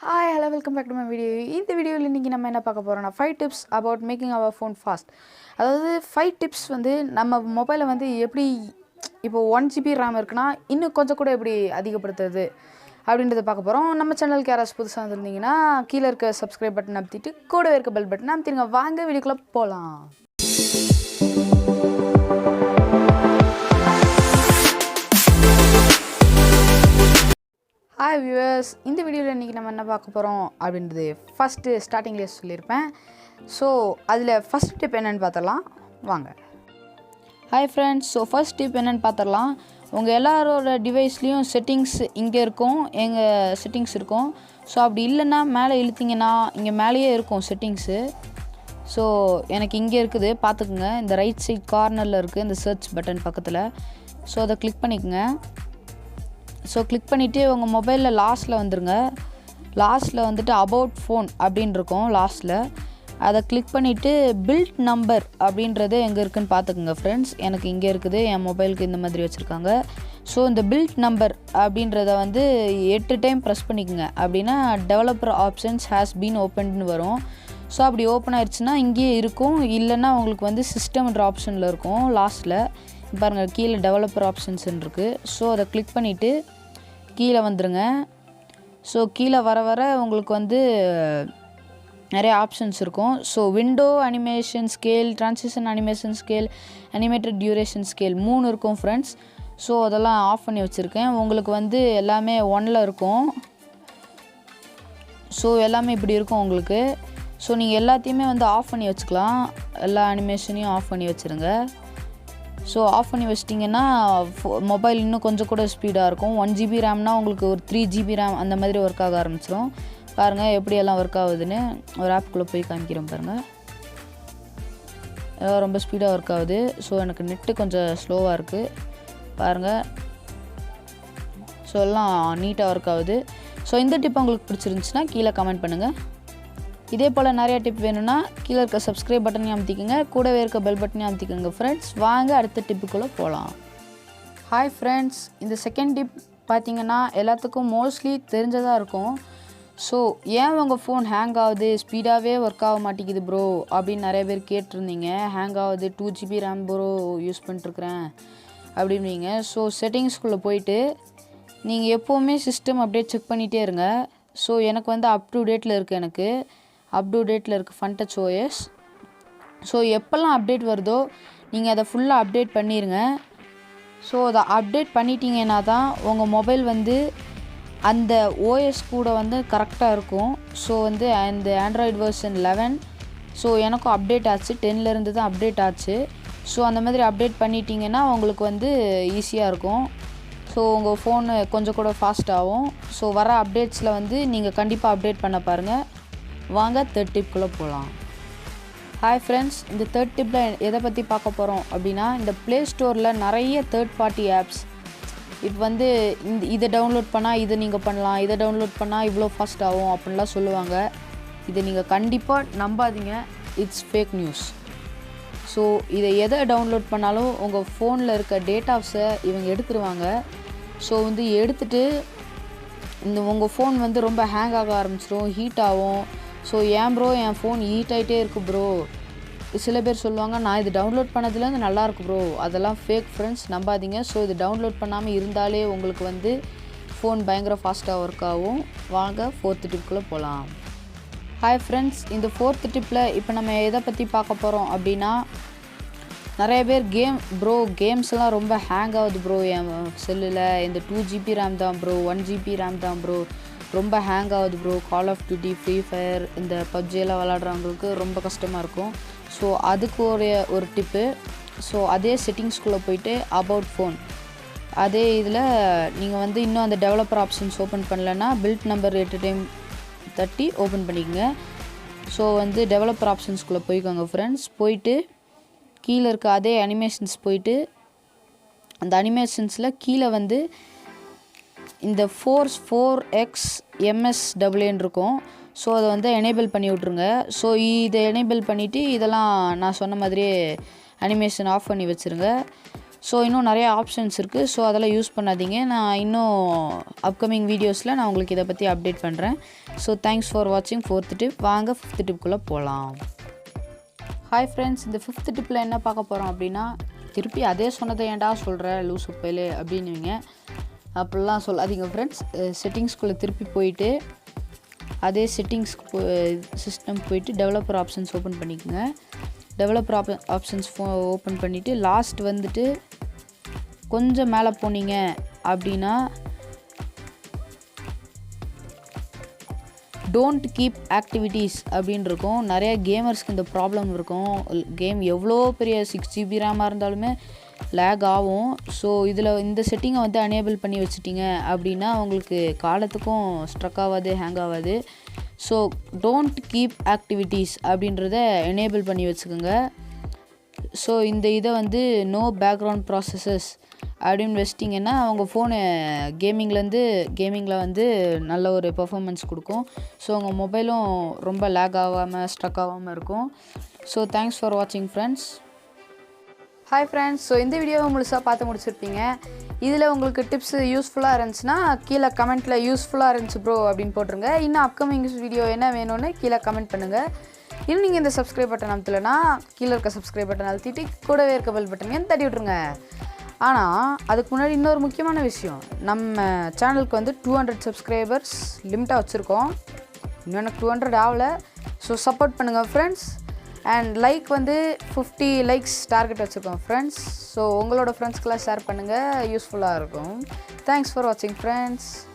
Hi hello welcome back to my video இந்த வீடியோவில் இன்றைக்கி நம்ம என்ன பார்க்க போகிறோம்னா five tips about making your phone fast அதாவது ஃபைவ் டிப்ஸ் வந்து நம்ம மொபைலை வந்து எப்படி இப்போ ஒன் ஜிபி ரேம் இருக்குன்னா இன்னும் கொஞ்சம் கூட எப்படி அதிகப்படுத்துறது அப்படின்றத பார்க்க போகிறோம் நம்ம சேனலுக்கு யாராச்சும் புதுசாக வந்திருந்தீங்கன்னா கீழே இருக்க சப்ஸ்கிரைப் பட்டன் அமுத்திட்டு கூடவே இருக்க பெல் பட்டன் அமுத்திடுங்க. வாங்க வீடியோக்குள்ளே போகலாம் ஹாய் வியூவர்ஸ் இந்த வீடியோவில் இன்றைக்கி நம்ம என்ன பார்க்க போகிறோம் அப்படின்றது ஃபஸ்ட்டு ஸ்டார்டிங்லேயே சொல்லியிருப்பேன். ஸோ அதில் ஃபஸ்ட் டிப் என்னென்னு பார்த்துடலாம். வாங்க. Hi friends so first tip என்னென்னு பார்த்துடலாம். உங்கள் எல்லாரோட டிவைஸ்லேயும் செட்டிங்ஸ் இங்கே இருக்கும். எங்கள் செட்டிங்ஸ் இருக்கும். ஸோ அப்படி இல்லைன்னா மேலே இழுத்தீங்கன்னா இங்கே மேலேயே இருக்கும் செட்டிங்ஸு ஸோ எனக்கு இங்கே இருக்குது. பார்த்துக்குங்க. இந்த ரைட் சைட் கார்னரில் இருக்குது இந்த சர்ச் பட்டன் பக்கத்தில். ஸோ அதை கிளிக் பண்ணிக்கோங்க. ஸோ கிளிக் பண்ணிவிட்டு உங்கள் மொபைலில் லாஸ்ட்டில் வந்துருங்க. லாஸ்ட்டில் வந்துட்டு அபவுட் ஃபோன் அப்படின்னு இருக்கும் லாஸ்ட்டில் அதை கிளிக் பண்ணிவிட்டு பில்ட் நம்பர் அப்படின்றது எங்கே இருக்குதுன்னு பார்த்துக்குங்க ஃப்ரெண்ட்ஸ் எனக்கு இங்கே இருக்குது என் மொபைலுக்கு இந்த மாதிரி வச்சுருக்காங்க. ஸோ இந்த பில்ட் நம்பர் அப்படின்றத வந்து எட்டு டைம் ப்ரெஸ் பண்ணிக்கோங்க. அப்படின்னா டெவலப்பர் ஆப்ஷன்ஸ் ஹேஸ் பீன் ஓப்பன்னு வரும். ஸோ அப்படி ஓப்பன் ஆயிடுச்சுன்னா இங்கேயே இருக்கும். இல்லைன்னா உங்களுக்கு வந்து சிஸ்டம்ன்ற ஆப்ஷனில் இருக்கும் லாஸ்ட்டில் பாருங்கள் கீழே டெவலப்பர் ஆப்ஷன்ஸ் இருக்குது ஸோ அதை கிளிக் பண்ணிவிட்டு கீழே வந்துடுங்க ஸோ கீழே வர வர உங்களுக்கு வந்து நிறைய ஆப்ஷன்ஸ் இருக்கும். So window animation scale transition animation scale animated duration scale மூணு இருக்கும் ஃப்ரெண்ட்ஸ் ஸோ அதெல்லாம் ஆஃப் பண்ணி வச்சுருக்கேன். உங்களுக்கு வந்து எல்லாமே ஒன்னில் இருக்கும். ஸோ எல்லாமே இப்படி இருக்கும் உங்களுக்கு. ஸோ நீங்கள் எல்லாத்தையுமே வந்து ஆஃப் பண்ணி வச்சுக்கலாம். எல்லா அனிமேஷனையும் ஆஃப் பண்ணி வச்சுருங்க. ஸோ ஆஃப் பண்ணி வச்சிட்டிங்கன்னா மொபைல் இன்னும் கொஞ்சம் கூட ஸ்பீடாக இருக்கும். ஒன் ஜிபி ரேம்னா உங்களுக்கு ஒரு த்ரீ ஜிபி ரேம் அந்த மாதிரி ஒர்க் ஆக ஆரம்பிச்சிடும் பாருங்கள் எப்படி எல்லாம் ஒர்க் ஆகுதுன்னு. ஒரு ஆப்புக்குள்ளே போய் காமிக்கிறோம் பாருங்கள் ரொம்ப ஸ்பீடாக ஒர்க் ஆகுது. ஸோ எனக்கு நெட்டு கொஞ்சம் ஸ்லோவாக இருக்குது பாருங்கள் ஸோ எல்லாம் நீட்டாக ஒர்க் ஆகுது. ஸோ இந்த டிப் உங்களுக்கு பிடிச்சிருந்துச்சுன்னா கீழே கமெண்ட் பண்ணுங்கள் இதே போல் நிறைய டிப் வேணும்னா கீழே இருக்க சப்ஸ்கிரைப் பட்டனையும் அமுத்திக்கோங்க. கூடவே இருக்க பெல் பட்டனையும் அமுத்திக்கோங்க ஃப்ரெண்ட்ஸ் வாங்க அடுத்த டிப்புக்குள்ளே போகலாம் ஹாய் ஃப்ரெண்ட்ஸ் இந்த செகண்ட் டிப் பார்த்தீங்கன்னா எல்லாத்துக்கும் மோஸ்ட்லி தெரிஞ்சதாக இருக்கும். ஸோ ஏன் உங்கள் ஃபோன் ஹேங் ஆகுது? ஸ்பீடாகவே ஒர்க் ஆக மாட்டேங்குது ப்ரோ அப்படின்னு நிறைய பேர் கேட்டிருந்தீங்க. ஹேங் ஆகுது two GB RAM pro use பண்ணிட்டுருக்குறேன் அப்படின்னீங்க. ஸோ செட்டிங்ஸ்குள்ளே போயிட்டு நீங்கள் எப்போவுமே சிஸ்டம் அப்டேட் செக் பண்ணிகிட்டே இருங்க. ஸோ எனக்கு வந்து அப் டு டேட்டில் இருக்குது எனக்கு. அப் டு டேட்டில் இருக்குது ஃபன் டச் ஓஎஸ் ஸோ எப்போல்லாம் அப்டேட் வருதோ நீங்கள் அதை ஃபுல்லாக அப்டேட் பண்ணிடுங்க ஸோ அதை அப்டேட் பண்ணிட்டீங்கன்னா தான் உங்கள் மொபைல் வந்து அந்த ஓஎஸ் கூட வந்து கரெக்டாக இருக்கும். ஸோ வந்து அந்த ஆண்ட்ராய்டு வேர்ஷன் லெவன் ஸோ எனக்கும் அப்டேட் ஆச்சு. டென்லேருந்து தான் அப்டேட் ஆச்சு. ஸோ அந்த மாதிரி அப்டேட் பண்ணிட்டீங்கன்னா உங்களுக்கு வந்து ஈஸியாக இருக்கும். ஸோ உங்கள் ஃபோனு கொஞ்சம் கூட ஃபாஸ்ட் ஆகும். ஸோ வர அப்டேட்ஸில் வந்து நீங்கள் கண்டிப்பாக அப்டேட் பண்ண பாருங்கள் வாங்க தேர்ட் டிப்குள்ளே போகலாம் ஹாய் ஃப்ரெண்ட்ஸ் இந்த தேர்ட் டிப்பில் எதை பற்றி பார்க்க போகிறோம் அப்படின்னா இந்த ப்ளே ஸ்டோரில் நிறைய தேர்ட் பார்ட்டி ஆப்ஸ் இப்போ வந்து இந்த இதை டவுன்லோட் பண்ணால் இதை நீங்கள் பண்ணலாம் இதை டவுன்லோட் பண்ணால் இவ்வளோ ஃபாஸ்ட் ஆகும் அப்படின்லாம் சொல்லுவாங்க. இதை நீங்கள் கண்டிப்பாக நம்பாதீங்க இட்ஸ் ஃபேக் நியூஸ் ஸோ இதை எதை டவுன்லோட் பண்ணாலும் உங்கள் ஃபோனில் இருக்க டேட்டாஸை இவங்க எடுத்துருவாங்க. ஸோ வந்து எடுத்துகிட்டு இந்த உங்கள் ஃபோன் வந்து ரொம்ப ஹேங் ஆக ஆரம்பிச்சிடும் ஹீட் ஆகும். ஸோ ஏன் ப்ரோ என் ஃபோன் ஹீட் ஆகிட்டே இருக்குது ப்ரோ சில பேர் சொல்லுவாங்க நான் இது டவுன்லோட் பண்ணதுலேருந்து நல்லாயிருக்கு ப்ரோ அதெல்லாம் ஃபேக் ஃப்ரெண்ட்ஸ் நம்பாதீங்க. ஸோ இது டவுன்லோட் பண்ணாமல் இருந்தாலே உங்களுக்கு வந்து ஃபோன் பயங்கர ஃபாஸ்ட்டாக ஒர்க் ஆகும். வாங்க ஃபோர்த்து டிப்புக்குள்ளே போகலாம் ஹாய் ஃப்ரெண்ட்ஸ் இந்த ஃபோர்த்து டிப்பில் இப்போ நம்ம எதை பற்றி பார்க்க போகிறோம் அப்படின்னா நிறைய பேர் கேம் ப்ரோ கேம்ஸ்லாம் ரொம்ப ஹேங் ஆகுது ப்ரோ என் செல்லில் இந்த டூ ஜிபி ரேம் தான் ப்ரோ ஒன் ஜிபி ரேம் தான் ப்ரோ ரொம்ப ஹேங் ஆகுது bro Call of Duty Free Fire இந்த பப்ஜியெல்லாம் விளாட்றவங்களுக்கு ரொம்ப கஷ்டமாக இருக்கும். ஸோ அதுக்கு ஒரு ஒரு டிப்பு ஸோ அதே செட்டிங்ஸ்குள்ளே போயிட்டு அபவுட் ஃபோன் அதே இதில் நீங்கள் வந்து இன்னும் அந்த டெவலப்பர் ஆப்ஷன்ஸ் ஓப்பன் பண்ணலன்னா பில்ட் நம்பர் எட்டு டைம் தட்டி ஓப்பன் பண்ணிக்கோங்க. ஸோ வந்து டெவலப்பர் ஆப்ஷன்ஸ்குள்ளே போய்க்கோங்க ஃப்ரெண்ட்ஸ் போயிட்டு கீழே இருக்க அதே அனிமேஷன்ஸ் போயிட்டு அந்த அனிமேஷன்ஸில் கீழே வந்து இந்த ஃபோர்ஸ் ஃபோர் எக்ஸ் எம்எஸ்டபிள்யூன்னு இருக்கும். ஸோ அதை வந்து எனேபிள் பண்ணி விட்ருங்க ஸோ இதை எனேபிள் பண்ணிவிட்டு இதெல்லாம் நான் சொன்ன மாதிரியே அனிமேஷன் ஆஃப் பண்ணி வச்சுருங்க. ஸோ இன்னும் நிறைய ஆப்ஷன்ஸ் இருக்குது ஸோ அதெல்லாம் யூஸ் பண்ணாதீங்க. நான் இன்னும் அப்கமிங் வீடியோஸில் நான் உங்களுக்கு இதை பற்றி அப்டேட் பண்ணுறேன் ஸோ தேங்க்ஸ் ஃபார் வாட்சிங் ஃபோர்த்து டிப் வாங்க ஃபிஃப்த் டிப்புக்குள்ளே போகலாம் ஹாய் ஃப்ரெண்ட்ஸ் இந்த ஃபிஃப்த் டிப்பில் என்ன பார்க்க போகிறோம் அப்படின்னா திருப்பி அதே சொன்னதை ஏன்டா சொல்கிற லூசு பயிலே அப்படின்னுவீங்க. அப்படிலாம் சொல்லாதீங்க ஃப்ரெண்ட்ஸ் செட்டிங்ஸ்குள்ளே திருப்பி போயிட்டு அதே செட்டிங்ஸ்க்கு சிஸ்டம் போயிட்டு டெவலப்பர் ஆப்ஷன்ஸ் ஓப்பன் பண்ணிக்கோங்க. டெவலப்பர் ஆப் ஆப்ஷன்ஸ் ஃபோ ஓப்பன் பண்ணிவிட்டு லாஸ்ட் வந்துட்டு கொஞ்சம் மேலே போனீங்க அப்படின்னா டோன்ட் கீப் ஆக்டிவிட்டீஸ் அப்படின்னு இருக்கும். நிறைய கேமர்ஸ்க்கு இந்த ப்ராப்ளம் இருக்கும். கேம் எவ்வளோ பெரிய சிக்ஸ் ஜிபி ரேமாக இருந்தாலுமே லேக் ஆகும். ஸோ இதில் இந்த செட்டிங்கை வந்து அனேபிள் பண்ணி வச்சுட்டிங்க அப்படின்னா உங்களுக்கு காலத்துக்கும் ஸ்ட்ரக் ஆகாது ஹேங் ஆகாது. ஸோ டோன்ட் கீப் ஆக்டிவிட்டீஸ் அப்படின்றத எனேபிள் பண்ணி வச்சுக்கோங்க. ஸோ இந்த இதை வந்து நோ பேக்ரவுண்ட் ப்ராசஸஸ் அப்படின்னு வச்சிட்டிங்கன்னா அவங்க ஃபோனு கேமிங்லேருந்து கேமிங்கில் வந்து நல்ல ஒரு பெர்ஃபார்மன்ஸ் கொடுக்கும். ஸோ உங்கள் மொபைலும் ரொம்ப லேக் ஆகாமல் ஸ்ட்ரக் ஆகாமல் இருக்கும். ஸோ தேங்க்ஸ் ஃபார் வாட்சிங் ஃப்ரெண்ட்ஸ் ஹாய் ஃப்ரெண்ட்ஸ் ஸோ இந்த வீடியோவை முழுசாக பார்த்து முடிச்சிருப்பீங்க. இதில் உங்களுக்கு டிப்ஸ் யூஸ்ஃபுல்லாக இருந்துச்சுன்னா கீழே கமெண்ட்டில் யூஸ்ஃபுல்லாக இருந்துச்சு ப்ரோ அப்படின்னு போட்டுருங்க. இன்னும் அப்கமிங் வீடியோ என்ன வேணும்னு கீழே கமெண்ட் பண்ணுங்கள் இன்னும் நீங்கள் இந்த சப்ஸ்கிரைப் பட்டன் அழுத்தலைன்னா கீழே இருக்க சப்ஸ்கிரைப் பட்டன் அழுத்திட்டு கூடவே இருக்க பெல் பட்டனையும் தட்டி விட்ருங்க ஆனால் அதுக்கு முன்னாடி இன்னொரு முக்கியமான விஷயம். நம்ம சேனலுக்கு வந்து டூ ஹண்ட்ரட் சப்ஸ்கிரைபர்ஸ் லிமிட்டாக வச்சுருக்கோம். இன்னும் எனக்கு டூ ஹண்ட்ரட் ஆகல. ஸோ சப்போர்ட் பண்ணுங்கள் ஃப்ரெண்ட்ஸ் அண்ட் லைக் வந்து ஃபிஃப்டி லைக்ஸ் டார்கெட் வச்சுருக்கோம் ஃப்ரெண்ட்ஸ் ஸோ உங்களோட ஃப்ரெண்ட்ஸ்க்கெலாம் ஷேர் பண்ணுங்கள் யூஸ்ஃபுல்லாக இருக்கும். தேங்க்ஸ் ஃபார் வாட்சிங் ஃப்ரெண்ட்ஸ்